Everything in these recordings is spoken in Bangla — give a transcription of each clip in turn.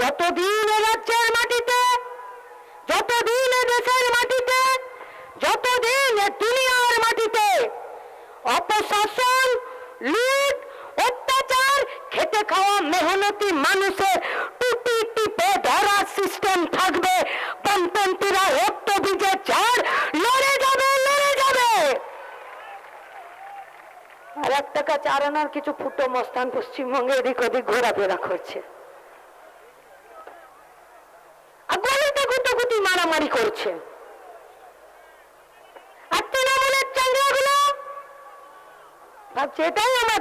যতদিন রাজ্যের মাটিতে, যতদিন দেশের মাটিতে, যতদিন দুনিয়ার মাটিতে অপশাসন, লুট, অত্যাচার, খেটে খাওয়া মেহনতি মানুষের টুটি টিপে ধরার সিস্টেম থাকবে বামপন্থীরা রক্ত বীজে চার লড়ে যাবে লড়ে যাবে। আর এক টাকা চার কিছু ফুটো মস্তান পশ্চিমবঙ্গে এদিক ওদিক ঘোরাফেরা করছে। মারামারি করছে। আর তৃণমূলের চন্দ্রগুলো ভাবছে এটাই আমার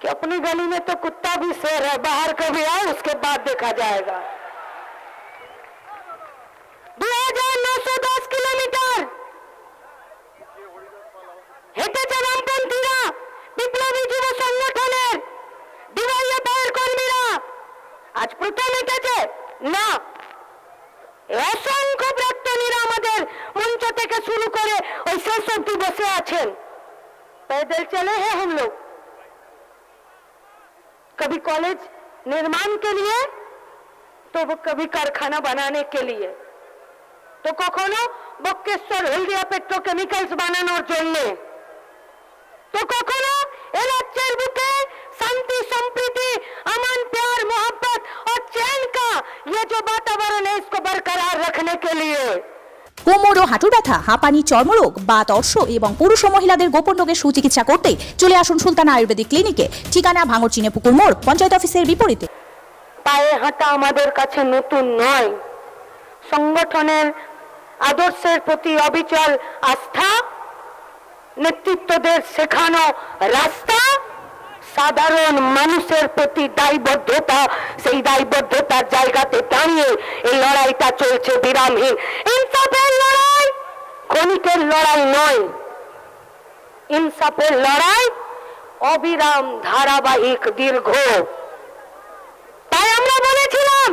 कि अपनी गली में तो कुत्ता भी शेर है बाहर कभी आओ उसके बाद देखा जाएगा दो हज़ार नौ सौ दस किलोमीटर हेटे चलाम पंथी विप्लवी जीव संगठन है রাজপুত্র মেটেছে না। অসংখ্য প্রাক্তনীরা আমাদের মঞ্চ থেকে শুরু করে ওই শেষ অব্দি বসে আছেন। पैदल चले हैं हम लोग कभी कॉलेज निर्माण के लिए तो वो कभी कारखाना बनाने के लिए তো কখনো বক্রেশ্বর হলদিয়া পেট্রোকেমিক্যালস বানানোর জন্য। তো কখনো এ রাজ্যের বুকে শান্তি, সম্প্রীতি, আমান, প্যার ये जो वातावरण है इसको बरकरार रखने के लिए কোমর ও হাঁটুর ব্যথা হাঁপানি চর্মরোগ বা অর্শ এবং পুরুষ ও মহিলাদের গোপন রোগের সুচিকিৎসা করতে চলে আসুন সুলতানা আয়ুর্বেদিক ক্লিনিকে ঠিকানা ভাঙর চিনে পুকুর মোড় পঞ্চায়েত অফিসের বিপরীতে পায়ে হাঁটা আমাদের কাছে নতুন নয় সংগঠনের আদর্শের প্রতি অবিচল আস্থা নেতৃত্বদের শেখানো রাস্তা সাধারণ মানুষের প্রতি দায়বদ্ধতা, সেই দায়বদ্ধতার জায়গাতে দাঁড়িয়ে এই লড়াইটা চলছে বিরামহীন। ইনসাফের লড়াই ক্ষণিকের লড়াই নয়। ইনসাফের লড়াই অবিরাম ধারাবাহিক দীর্ঘ। তাই আমরা বলেছিলাম,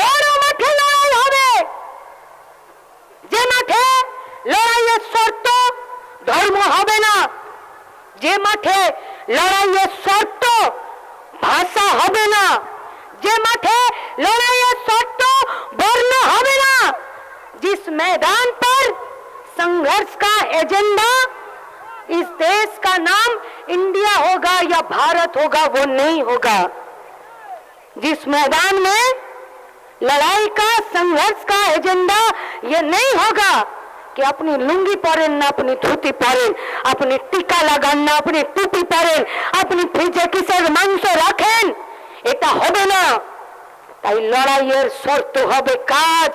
বড় মাঠে লড়াই হবে। যে মাঠে লড়াইয়ের শর্ত ধর্ম হবে না, যে মাঠে লড়াইয়ের শর্ত ভাষা হবে না যে মাঠে লড়াইয়ের শর্ত বর্ণ হবে না जिस मैदान पर संघर्ष का एजेंडा इस देश का नाम इंडिया होगा या भारत होगा वो नहीं होगा जिस मैदान में लड़ाई का संघर्ष का एजेंडा ये नहीं होगा কি আপনি লুঙ্গি পরেন না, আপনি ধুতি পরেন, আপনি টিকা লাগান না, আপনি টুপি পরেন, আপনি ফ্রিজে কিসের মাংস রাখেন, এটা হবে না। তাই লড়াইয়ের শর্ত হবে কাজ,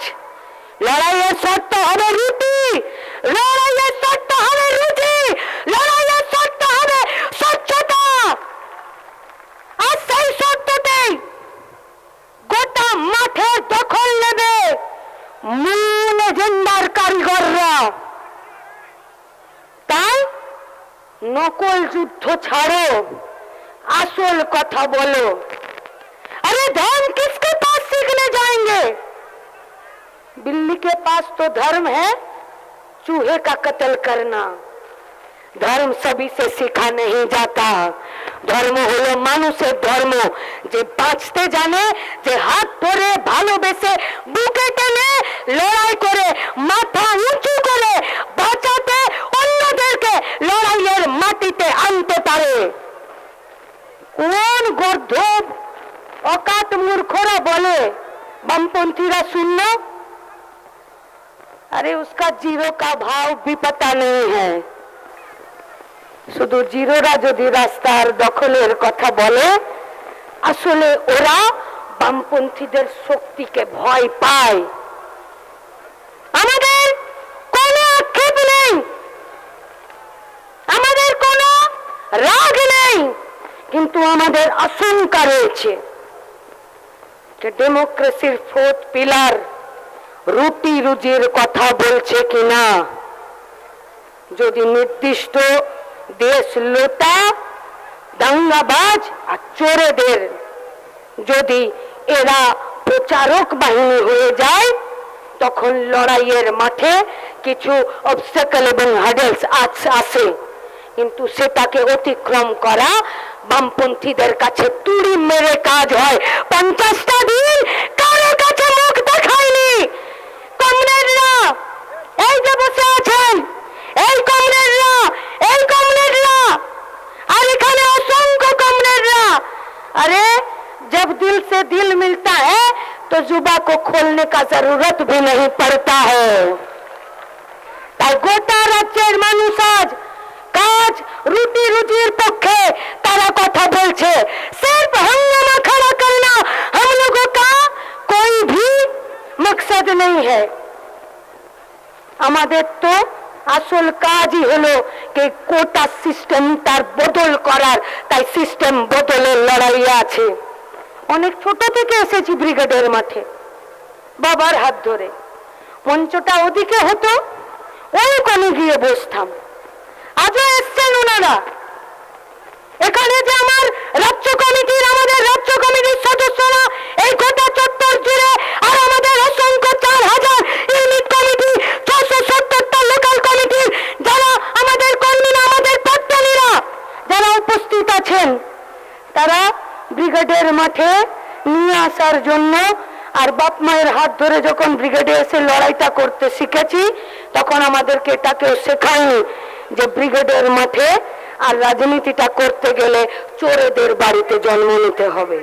লড়াইয়ের শর্ত হবে রুটি, লড়াইয়ের শর্ত হবে রুটি, লড়াইয়ের শর্ত হবে স্বচ্ছতা। আর সেই শর্ততেই গোটা মাঠের দখল নেবে, মূল এজেন্ডার কারিগররা তাই নকল যুদ্ধ ছাড়ো আসল কথা বলো अरे धर्म किसके पास सीखने जाएंगे बिल्ली के पास तो धर्म है चूहे का कत्ल करना ধর্ম সবই সে শেখা नहीं जाता ধর্ম হলো মানুষের ধর্ম যে বাঁচতে জানে যে হাত ধরে বামপন্থীরা শূন্য अरे उसका जीरो का भाव भी पता नहीं है শুধু জিরোরা যদি রাস্তার দখলের কথা বলে আসলে ওরা বামপন্থীদের শক্তিকে ভয় পায় আমাদের কোনো আক্ষেপ নেই আমাদের কোনো রাগ নেই কিন্তু আমাদের আশঙ্কা রয়েছে যে ডেমোক্রেসির ফোর্থ পিলার রুটি রুজির কথা বলছে কিনা? যদি নির্দিষ্ট দেশ লোটা, দাঙ্গাবাজ আর চোরেদের, যদি এরা প্রচারক বাহিনী হয়ে যায়, তখন লড়াইয়ের মাঠে কিছু অবস্টাকল এবং হার্ডেলস আসে কিন্তু সেটাকে অতিক্রম করা বামপন্থীদের কাছে তুড়ি মেরে কাজ হয় পঞ্চাশটা দিন কারো কাছে মুখ দেখায়নি কমরেডরা এই যে বসে আছেন এই কমরেডরা এই কমরেডরা আর এখানে असंख्य कमरेडरा अरे जब दिल से दिल मिलता है तो जुबा को खोलने का जरूरत भी नहीं पड़ता है তাই গোটা রাজ্যের মানুষ আজ কাজ রুটি রুটির পক্ষে তারা কথা বলছে सिर्फ हंगामा खड़ा करना हम लोगों का कोई भी मकसद नहीं है আমাদের তো আসল কাজই হলো যে কোটা সিস্টেম তার বদল করার তাই সিস্টেম বদলের লড়াই আছে অনেক ছোট থেকে এসেছি ব্রিগেডের মাঠে বাবার হাত ধরে মঞ্চটা ওদিকে হতো ওই কোণে গিয়ে বসতাম আজও এসছেন ওনারা এখানে যে আমার রাজ্য কমিটির, আমাদের রাজ্য কমিটির সদস্যরা এই গোটা চত্বর জুড়ে আর আমাদের অসংখ্য চার হাজার ইউনিট কমিটি ছশো সত্তরটা লোকাল কমিটির যারা আমাদের কর্মীরা আমাদের প্রাক্তনীরা যারা উপস্থিত আছেন, তারা ব্রিগেডের মাঠে নিয়ে আসার জন্য আর বাপ মায়ের হাত ধরে যখন ব্রিগেডে এসে লড়াইটা করতে শিখেছি, তখন আমাদেরকে এটা কেউ শেখায়নি। যে ব্রিগেডের মাঠে আর রাজনীতিটা করতে গেলে চোরেদের বাড়িতে জন্ম নিতে হবে।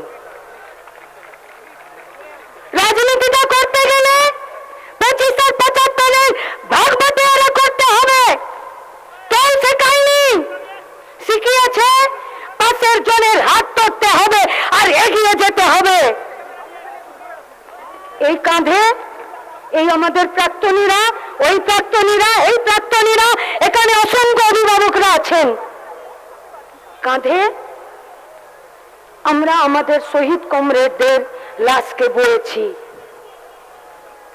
রাজনীতিটা করতে গেলে করতে হবে। শিখিয়েছে? পাশের হাত ধরতে হবে আর এগিয়ে যেতে হবে। এই কাঁধে আমাদের প্রাক্তনীরা, ওই প্রাক্তনীরা, এই প্রাক্তনীরা, এখানে অসংখ্য অভিভাবকরা আছেন। কাঁধে আমরা আমাদের শহীদ কমরেডদের লাশকে বয়েছি।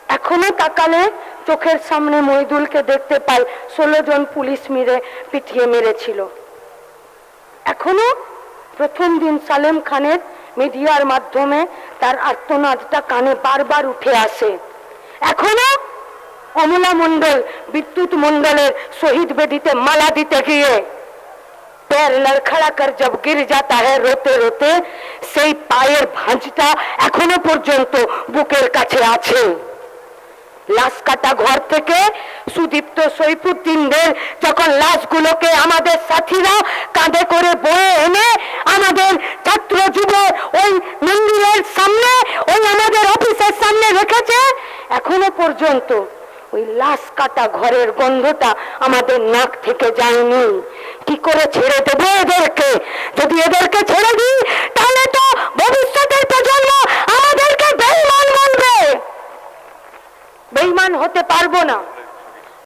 এখনও তাকালে চোখের সামনে মহিদুলকে দেখতে পাই, ষোলো জন পুলিশ মেরে পিটিয়ে মেরেছিল। এখনও প্রথম দিন সালেম খানের মিডিয়ার মাধ্যমে তার আর্তনাদটা কানে বারবার উঠে আসে। এখনো অমলা মণ্ডল বিদ্যুৎ মণ্ডলের শহীদ বেদিতে মালা দিতে গিয়ে पैर लड़खड़ा कर जब गिर जाता है रोते रोते সেই পায়ের ভাঁজটা এখনো পর্যন্ত বুকের কাছে আছে লাশ কাটা ঘর থেকে সুদীপ্ত সৈফুদ্দিনদের যখন লাশগুলোকে আমাদের সাথীরা কাঁধে করে বয়ে এনে আমাদের ছাত্র যুব ওই মন্দিরের সামনে, ওই আমাদের অফিসের সামনে রেখেছে, এখনও পর্যন্ত ওই লাশ কাটা ঘরের গন্ধটা আমাদের নাক থেকে যায়নি। কি করে ছেড়ে দেবো এদেরকে? যদি এদেরকে ছেড়ে দিই, তাহলে তো ভবিষ্যতের প্রজন্ম আমাদেরকে বেইমান বলবে। বেইমান হতে পারব না।